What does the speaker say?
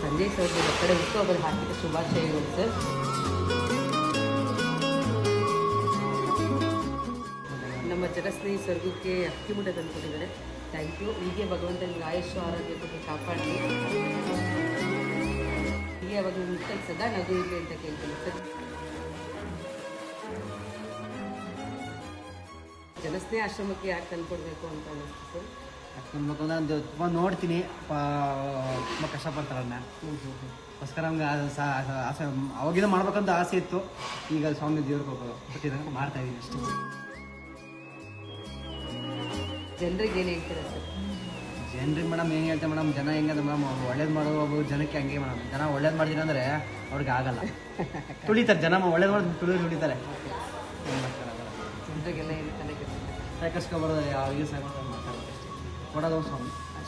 Sanjay sir ಕಡೆ ಹುಟ್ಟುಹಬ್ಬದ ಹಾರ್ದಿಕ ಶುಭಾಶಯಗಳು ಸರ್. ನಮ್ಮ ಜನಸ್ನೇಹಿ ಸ್ವರ್ಗಕ್ಕೆ ಅಕ್ಕಿಮುಟ ತಂದುಕೊಟ್ಟಿದ್ದಾರೆ. ಥ್ಯಾಂಕ್ ಯು ಹೀಗೆ ಭಗವಂತ ನಿಮ್ಗೆ ಆರೋಗ್ಯ ಕೊಟ್ಟು ಕಾಪಾಡಲಿ. ಹೀಗೆ ಅವಾಗ ಮುಟ್ಟಕ್ಕೆ ಸದಾ ನಗು ಇರಲಿ ಅಂತ ಕೇಳ್ತೀನಿ ಸರ್. ಜನಸ್ನೇಹ ಆಶ್ರಮಕ್ಕೆ ಯಾಕೆ ತಂದುಕೊಡ್ಬೇಕು ಅಂತ ಅನ್ನಿಸ್ತು ಸರ್? ಯಾಕಂದ್ರೆ ನಾನು ತುಂಬ ನೋಡ್ತೀನಿ. ತುಂಬ ಕಷ್ಟಪಡ್ತಾರನ್ನ ಅದಕ್ಕೋಸ್ಕರ ನಮ್ಗೆ ಆಸೆ ಅವಾಗಿಂದ ಮಾಡ್ಬೇಕಂತ ಆಸೆ ಇತ್ತು. ಈಗ ಸ್ವಾಮಿ ದೇವ್ರಿಗೆ ಕೊಟ್ಟಿದ್ದಂಗೆ ಮಾಡ್ತಾ ಇದ್ದೀನಿ ಅಷ್ಟೇ. ಜನರಿಗೆ ಏನು ಹೇಳ್ತೀರಾ ಸರ್? ಜನರಿಗೆ ಮೇಡಮ್ ಏನು ಹೇಳ್ತಾರೆ ಮೇಡಮ್ ಜನ ಹೆಂಗಂದ್ರೆ ಮೇಡಮ್ ಒಳ್ಳೇದು ಮಾಡೋದು ಜನಕ್ಕೆ ಹಂಗೆ ಮೇಡಮ್. ಜನ ಒಳ್ಳೇದು ಮಾಡ್ತೀನಿ ಅಂದರೆ ಅವ್ರಿಗೆ ಆಗಲ್ಲ. ತುಳಿತಾರೆ ಜನ ಒಳ್ಳೇದು ಮಾಡಿದ್ರೆ ತುಳಿದು ತುಳಿತಾರೆ. ಜನರಿಗೆಲ್ಲ ಏನು ತಲೆ ಯಾವ ಯೂಸ್ ಆಗೋದು ಅಷ್ಟೇ. ಕೊಡೋದು ಸ್ವಾಮಿ.